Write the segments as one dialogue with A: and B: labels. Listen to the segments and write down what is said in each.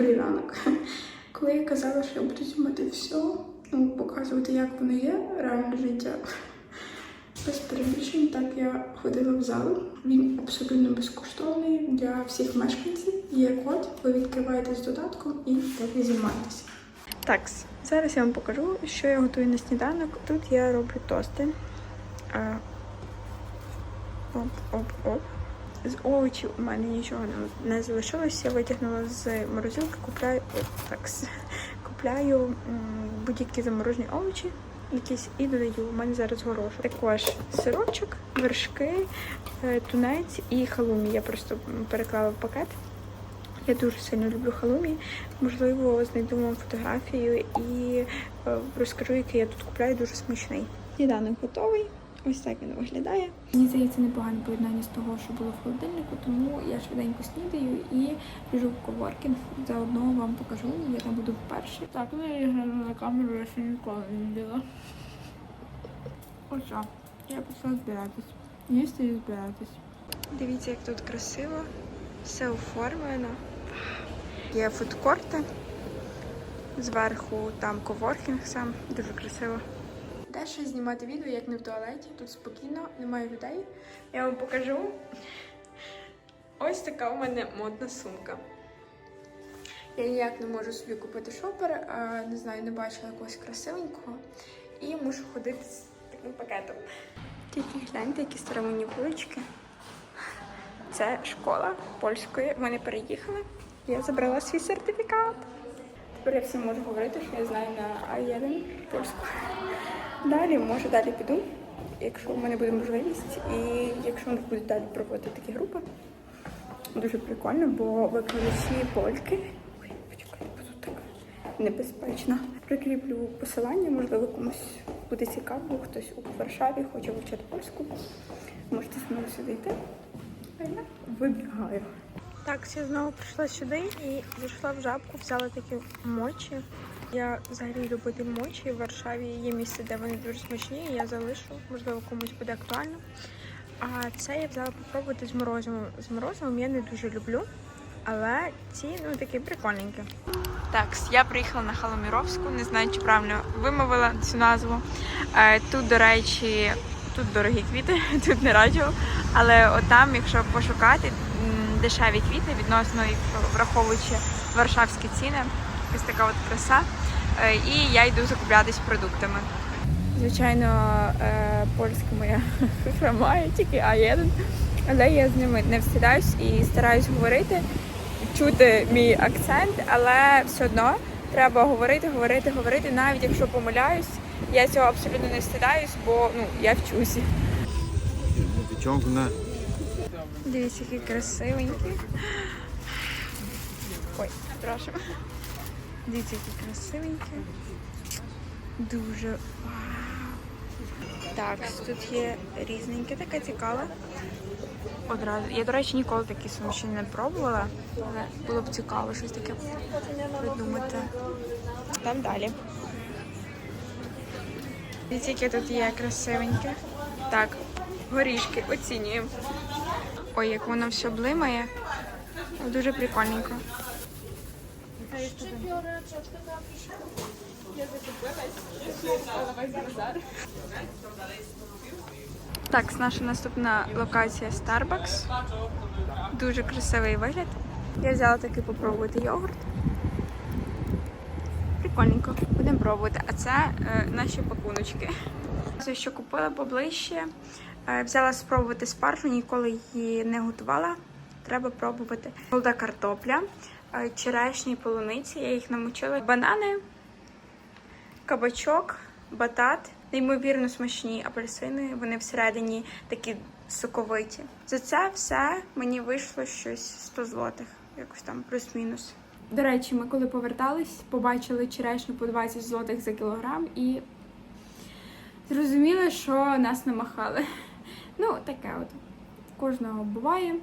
A: Добрий ранок. Коли я казала, що я буду знімати все, ну, показувати, як воно є, реальне життя. Без перебільшень, так я ходила в зал. Він абсолютно безкоштовний для всіх мешканців. Є код, ви відкриваєте з додатком і так і займаєтеся. Так, зараз я вам покажу, що я готую на сніданок. Тут я роблю тости. Оп-оп-оп. З овочів у мене нічого не- залишилось. Я витягнула з морозилки, купляю от так, купляю будь-які заморожені овочі. Якісь і додаю. У мене зараз горошок. Також сирочок, вершки, е, тунець і халумі. Я просто переклала в пакет. Я дуже сильно люблю халумі. Можливо, знайду вам фотографію і е, розкажу, який я тут купляю, дуже смачний. Сніданок готовий. Ось так він виглядає. Мені здається, непогане поєднання з того, що було в холодильнику, тому я швиденько снідаю і біжу в коворкінг. Заодно вам покажу, я там буду вперше. Так, ну я гляну на камеру, я ще ніколи не діла. Ось я пішла збиратись. Їсти і збиратись. Дивіться, як тут красиво, все оформлено. Є фудкорти. Зверху там коворкінг сам, дуже красиво. Де ще знімати відео, як не в туалеті. Тут спокійно, немає людей. Я вам покажу. Ось така у мене модна сумка. Я ніяк не можу собі купити шопер, а, не знаю, не бачила якогось красивенького. І мушу ходити з таким пакетом. Тільки гляньте, які старовинні вулички. Це школа польської. Вони переїхали. Я забрала свій сертифікат. Тепер я все можу говорити, що я знаю на А1 польську. Далі, може, далі піду, якщо в мене буде можливість, і якщо вони будуть далі проводити такі групи. Дуже прикольно, бо викладачі польки. Ой, почекайте, бо тут так небезпечно. Прикріплю посилання, можливо, комусь буде цікаво, хтось у Варшаві хоче вивчати польську. Можете знову сюди йти. А я вибігаю. Так, я знову прийшла сюди і зайшла в жабку, взяла такі мочі. Я взагалі любитель мочі. В Варшаві є місце, де вони дуже смачні. і Я залишу, можливо, комусь буде актуально. А це я взяла попробувати з морозивом. З морозивом я не дуже люблю, але ці ну такі прикольненькі. Так, я приїхала на Халоміровську, не знаю, чи правильно вимовила цю назву. Е, Тут, до речі, тут дорогі квіти, тут не раджу. Але отам, якщо пошукати дешеві квіти, відносно враховуючи варшавські ціни, ось така от краса. Е, І я йду закуплятись продуктами. Звичайно, е, польська моя хромає, тільки А1. Але я з ними не встидаюсь і стараюсь говорити, чути мій акцент, але все одно треба говорити, говорити, говорити, навіть якщо помиляюсь. Я цього абсолютно не встидаюсь, бо ну, я вчуся. Дивіться, який красивенький. Ой, прошу. Дивіться, який красивенький. Дуже вау. Так, тут є різненьке, таке цікаве. Одразу. Я, до речі, ніколи такі суміші не пробувала, але було б цікаво щось таке придумати. Там далі. Дивіться, яке тут є красивеньке. Так, горішки оцінюємо. Ой, як воно все блимає. Дуже прикольненько. Так, наша наступна локація Starbucks. Дуже красивий вигляд. Я взяла таки попробувати йогурт. Прикольненько, будемо пробувати. А це е, наші пакуночки. Це що купила поближче. Е, Взяла спробувати спаржу, ніколи її не готувала. Треба пробувати. Молода картопля, черешні полуниці, я їх намочила. Банани, кабачок, батат. Неймовірно смачні апельсини. Вони всередині такі соковиті. За це все мені вийшло щось 100 злотих, якось там плюс-мінус. До речі, ми коли повертались, побачили черешню по 20 злотих за кілограм і зрозуміли, що нас намахали. Ну, таке от. Кожного буває.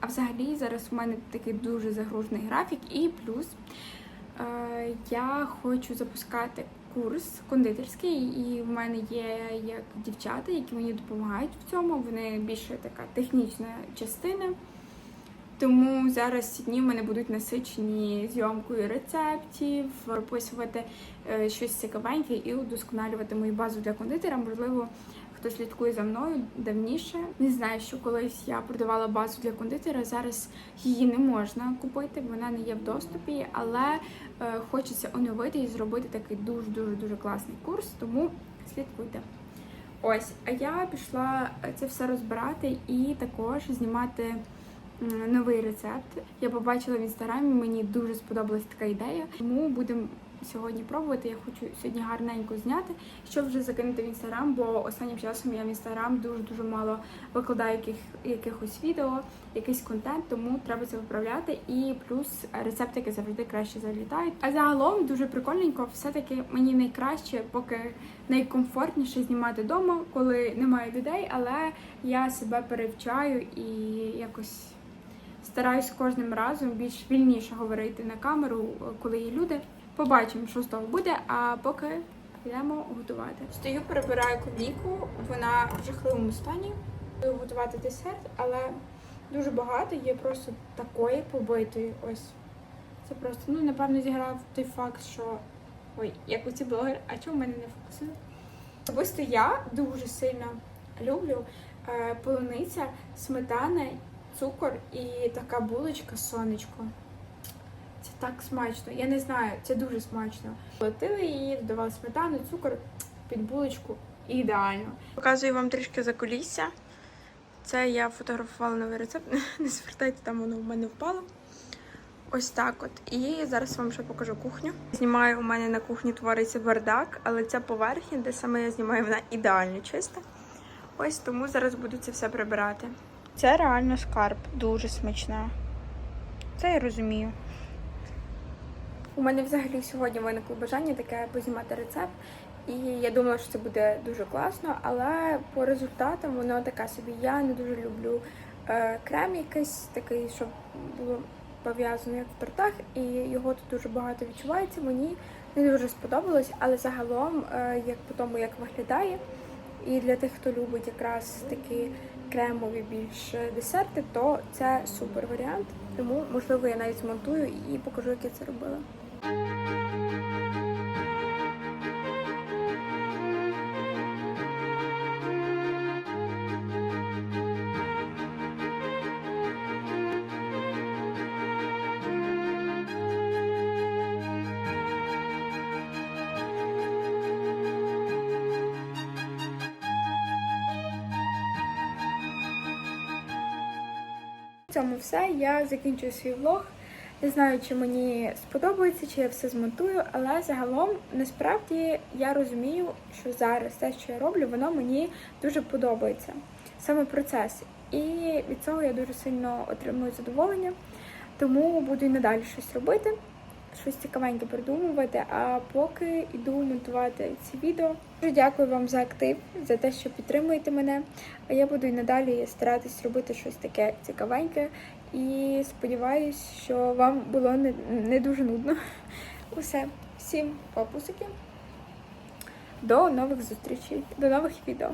A: А взагалі зараз у мене такий дуже загружений графік, і плюс е, я хочу запускати курс кондитерський, і в мене є як дівчата, які мені допомагають в цьому. Вони більше така технічна частина. Тому зараз ці дні в мене будуть насичені зйомкою рецептів, прописувати е, щось цікавеньке і удосконалювати мою базу для кондитера. Можливо, хто слідкує за мною давніше. Не знаю, що колись я продавала базу для кондитера. Зараз її не можна купити, вона не є в доступі, але е, хочеться оновити і зробити такий дуже дуже дуже класний курс. Тому слідкуйте. Ось, а я пішла це все розбирати і також знімати новий рецепт. Я побачила в інстаграмі, мені дуже сподобалась така ідея. Тому будемо сьогодні пробувати. Я хочу сьогодні гарненько зняти, щоб вже закинути в інстаграм, бо останнім часом я в інстаграм дуже дуже мало викладаю яких, якихось відео, якийсь контент, тому треба це виправляти. І плюс рецептики завжди краще залітають. А загалом дуже прикольненько, все-таки мені найкраще, поки найкомфортніше знімати вдома, коли немає людей, але я себе перевчаю і якось стараюсь кожним разом більш вільніше говорити на камеру, коли є люди. Побачимо, що з того буде, а поки йдемо готувати. Стою, перебираю клубніку, вона в жахливому стані. Буду готувати десерт, але дуже багато є просто такої побитої. Ось це просто, ну напевно, зіграв той факт, що ой, як оці блогери, а чому в мене не фокусує? Особисто я дуже сильно люблю е, полуниця, сметана, цукор і така булочка сонечко. Так смачно. Я не знаю, це дуже смачно. Платили її, додавали сметану, цукор під булочку. Ідеально. Показую вам трішки за кулісся. Це я фотографувала новий рецепт. Не звертайте, там воно в мене впало. Ось так от. І зараз вам ще покажу кухню. Знімаю, у мене на кухні твориться бардак, але ця поверхня, де саме я знімаю, вона ідеально чиста. Ось тому зараз буду це все прибирати. Це реально скарб, дуже смачна. Це я розумію. У мене взагалі сьогодні виникло бажання таке познімати рецепт. І я думала, що це буде дуже класно, але по результатам воно таке собі. Я не дуже люблю е, крем якийсь такий, щоб було пов'язано як в тортах, і його тут дуже багато відчувається. Мені не дуже сподобалось, але загалом, е, як по тому, як виглядає, і для тих, хто любить якраз такі кремові більш десерти, то це супер варіант. Тому, можливо, я навіть змонтую і покажу, як я це робила. Цьому все. Я закінчую свій влог. Не знаю, чи мені сподобається, чи я все змонтую, але загалом насправді я розумію, що зараз те, що я роблю, воно мені дуже подобається. Саме процес. І від цього я дуже сильно отримую задоволення. Тому буду і надалі щось робити, щось цікавеньке придумувати. А поки йду монтувати ці відео. Дуже дякую вам за актив, за те, що підтримуєте мене. А я буду і надалі старатись робити щось таке цікавеньке. І сподіваюсь, що вам було не, не дуже нудно. Усе. Всім папусики. До нових зустрічей, до нових відео.